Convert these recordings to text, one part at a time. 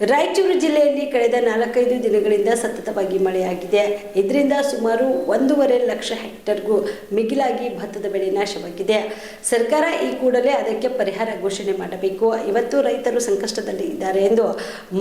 ರಾಯಚೂರು ಜಿಲ್ಲೆಯಲ್ಲಿ ಕಳೆದ ನಾಲ್ಕೈದು ದಿನಗಳಿಂದ ಸತತವಾಗಿ ಮಳೆಯಾಗಿದೆ. ಇದರಿಂದ ಸುಮಾರು ಒಂದೂವರೆ ಲಕ್ಷ ಹೆಕ್ಟರ್ಗೂ ಮಿಗಿಲಾಗಿ ಭತ್ತದ ಬೆಳೆ ನಾಶವಾಗಿದೆ. ಸರ್ಕಾರ ಈ ಕೂಡಲೇ ಅದಕ್ಕೆ ಪರಿಹಾರ ಘೋಷಣೆ ಮಾಡಬೇಕು. ಇವತ್ತು ರೈತರು ಸಂಕಷ್ಟದಲ್ಲಿ ಇದ್ದಾರೆ ಎಂದು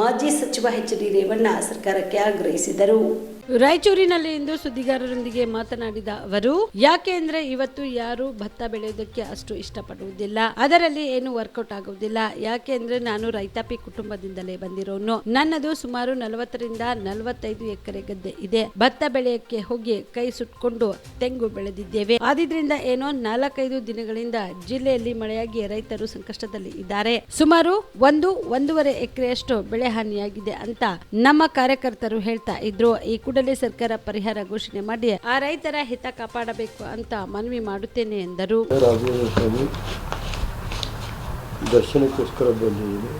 ಮಾಜಿ ಸಚಿವ ಎಚ್ ಡಿ ರೇವಣ್ಣ ಸರ್ಕಾರಕ್ಕೆ ಆಗ್ರಹಿಸಿದರು. ರಾಯಚೂರಿನಲ್ಲಿ ಇಂದು ಸುದ್ದಿಗಾರರೊಂದಿಗೆ ಮಾತನಾಡಿದ ಅವರು, ಯಾಕೆ ಅಂದ್ರೆ ಇವತ್ತು ಯಾರು ಭತ್ತ ಬೆಳೆಯೋದಕ್ಕೆ ಅಷ್ಟು ಇಷ್ಟಪಡುವುದಿಲ್ಲ. ಅದರಲ್ಲಿ ಏನು ವರ್ಕೌಟ್ ಆಗುವುದಿಲ್ಲ. ಯಾಕೆ ಅಂದ್ರೆ ನಾನು ರೈತಾಪಿ ಕುಟುಂಬದಿಂದಲೇ ಬಂದಿರೋನು. ನನ್ನದು ಸುಮಾರು ನಲವತ್ತರಿಂದ ನಲವತ್ತೈದು ಎಕರೆ ಗದ್ದೆ ಇದೆ. ಭತ್ತ ಬೆಳೆಯಕ್ಕೆ ಹೋಗಿ ಕೈ ಸುಟ್ಕೊಂಡು ತೆಂಗು ಬೆಳೆದಿದ್ದೇವೆ. ಆದಿದ್ರಿಂದ ಏನೋ ನಾಲ್ಕೈದು ದಿನಗಳಿಂದ ಜಿಲ್ಲೆಯಲ್ಲಿ ಮಳೆಯಾಗಿ ರೈತರು ಸಂಕಷ್ಟದಲ್ಲಿ ಇದ್ದಾರೆ. ಸುಮಾರು ಒಂದು, ಒಂದೂವರೆ ಎಕರೆಯಷ್ಟು ಬೆಳೆ ಹಾನಿಯಾಗಿದೆ ಅಂತ ನಮ್ಮ ಕಾರ್ಯಕರ್ತರು ಹೇಳ್ತಾ ಇದ್ರು. ಈ ಕೂಡಲೇ ಸರ್ಕಾರ ಪರಿಹಾರ ಘೋಷಣೆ ಮಾಡಿ, ಆ ರೈತರ ಹಿತ ಕಾಪಾಡಬೇಕು ಅಂತ ಮನವಿ ಮಾಡುತ್ತೇನೆ ಎಂದರು. ದರ್ಶನಕ್ಕೋಸ್ಕರ ಬಂದಿದ್ದೀನಿ.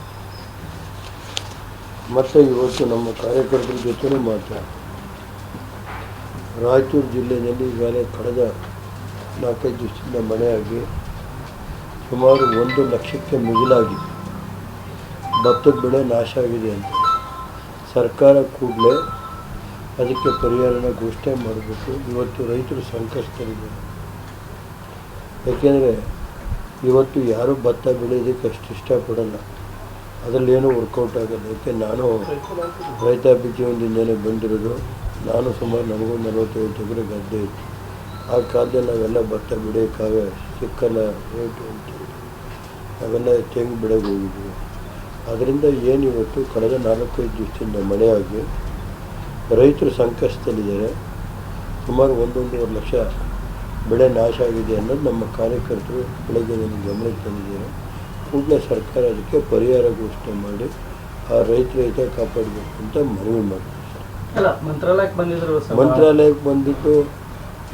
ಮತ್ತು ಇವತ್ತು ನಮ್ಮ ಕಾರ್ಯಕರ್ತರ ಜೊತೆನೂ ಮಾತಾಡ ರಾಯಚೂರು ಜಿಲ್ಲೆಯಲ್ಲಿ ಈಗಾಗಲೇ ಕಳೆದ ನಾಲ್ಕೈದು ದಿವಸದಿಂದ ಮಳೆಯಾಗಿ ಸುಮಾರು ಒಂದು ಲಕ್ಷಕ್ಕೆ ಮಿಗಿಲಾಗಿ ಭತ್ತದ ಬೆಳೆ ನಾಶ ಆಗಿದೆ ಅಂತ. ಸರ್ಕಾರ ಕೂಡಲೇ ಅದಕ್ಕೆ ಪರಿಹಾರನ ಘೋಷಣೆ ಮಾಡಬೇಕು ಇವತ್ತು ರೈತರು ಸಂಕಷ್ಟದಲ್ಲಿದ್ದಾರೆ. ಯಾಕೆಂದರೆ ಇವತ್ತು ಯಾರೂ ಭತ್ತ ಬೆಳೆಯೋದಕ್ಕೆ ಅಷ್ಟು ಇಷ್ಟಪಡಲ್ಲ. ಅದರಲ್ಲಿ ಏನೂ ವರ್ಕೌಟ್ ಆಗಲ್ಲ. ಯಾಕೆ ನಾನು ರೈತಾಪಿ ಜೀವನದಿಂದಲೇ ಬಂದಿರೋದು. ನಾನು ಸುಮಾರು ನನಗೂ ನಲವತ್ತೈದು ಎಕರೆ ಗದ್ದೆ ಇತ್ತು. ಆ ಕಾಲದಲ್ಲಿ ನಾವೆಲ್ಲ ಭತ್ತ ಬೆಳೆಯೋಕ್ಕಾಗ ಸಿಕ್ಕಲ್ಲ ರೇಟು ಅಂತೇಳಿ ನಾವೆಲ್ಲ ತೆಂಗು ಬೆಳೆಗೆ ಹೋಗಿದ್ವಿ. ಅದರಿಂದ ಏನು ಇವತ್ತು ಕಳೆದ ನಾಲ್ಕೈದು ದಿವಸದಿಂದ ಮಳೆಯಾಗಿ ರೈತರು ಸಂಕಷ್ಟದಲ್ಲಿದ್ದಾರೆ. ಸುಮಾರು ಒಂದೊಂದೂವರೆ ಲಕ್ಷ ಬೆಳೆ ನಾಶ ಆಗಿದೆ ಅನ್ನೋದು ನಮ್ಮ ಕಾರ್ಯಕರ್ತರು ಬೆಳಗ್ಗೆ ನಮ್ಮ ಗಮನಕ್ಕೆ ತಂದಿದ್ದಾರೆ. ಕೂಡಲೇ ಸರ್ಕಾರ ಅದಕ್ಕೆ ಪರಿಹಾರ ಘೋಷಣೆ ಮಾಡಿ ಆ ರೈತರ ಹಿತ ಕಾಪಾಡಬೇಕು ಅಂತ ಮನವಿ ಮಾಡ್ತೀನಿ ಮಂತ್ರಾಲಯಕ್ಕೆ ಬಂದಿದ್ರು ಮಂತ್ರಾಲಯಕ್ಕೆ ಬಂದ್ಬಿಟ್ಟು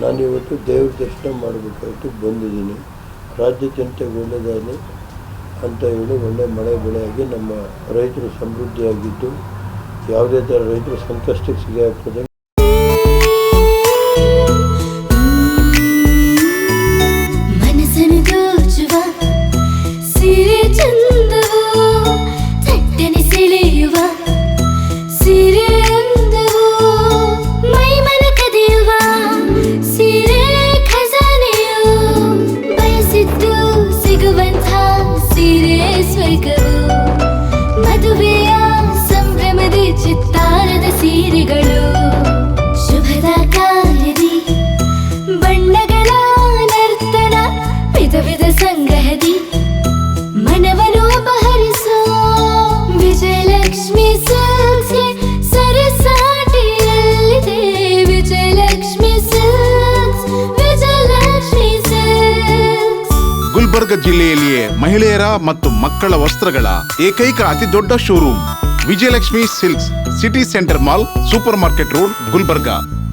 ನಾನು ಇವತ್ತು ದೇವ್ರ ದರ್ಶನ ಮಾಡಬೇಕಾಯ್ತು ಬಂದಿದ್ದೀನಿ. ರಾಜ್ಯ ಜನತೆಗೆ ಒಳ್ಳೆಯದಾಗಲಿ ಅಂತ ಹೇಳಿ ಒಳ್ಳೆ ಮಳೆ ಬೆಳೆಯಾಗಿ ನಮ್ಮ ರೈತರು ಸಮೃದ್ಧಿಯಾಗಿದ್ದು ಯಾವುದೇ ಥರ ರೈತರು ಸಂಕಷ್ಟಕ್ಕೆ ಸಿಗಾಕ್ತದೆ ಮನಸ್ಸನ್ನು ದೋಚುವ ಸಿರೆ ಸೀರೆಗಳು ಶುಭದ ಕಾರ್ಯದಿ ಬಣ್ಣಗಳ ನರ್ತನ, ವಿಧ ವಿಧ ಸಂಗ್ರಹದಿ. ಮನವನ್ನು ಅಪಹರಿಸೋ, ವಿಜಯಲಕ್ಷ್ಮಿ ಸಿಲ್ಕ್ಸ್ಗೆ ಸರಸಾಟಿಯಲ್ಲಿದೆ. ವಿಜಯಲಕ್ಷ್ಮಿ ಸಿಲ್ಕ್ಸ್ ವಿಜಯಲಕ್ಷ್ಮಿ ಸಿಲ್ಕ್ಸ್ ಗುಲ್ಬರ್ಗ ಜಿಲ್ಲೆಯಲ್ಲಿಯೇ ಮಹಿಳೆಯರ ಮತ್ತು ಮಕ್ಕಳ ವಸ್ತ್ರಗಳ ಏಕೈಕ ಅತಿ ದೊಡ್ಡ showroom, Vijayalakshmi silks. City centre mall supermarket road Gulbarga.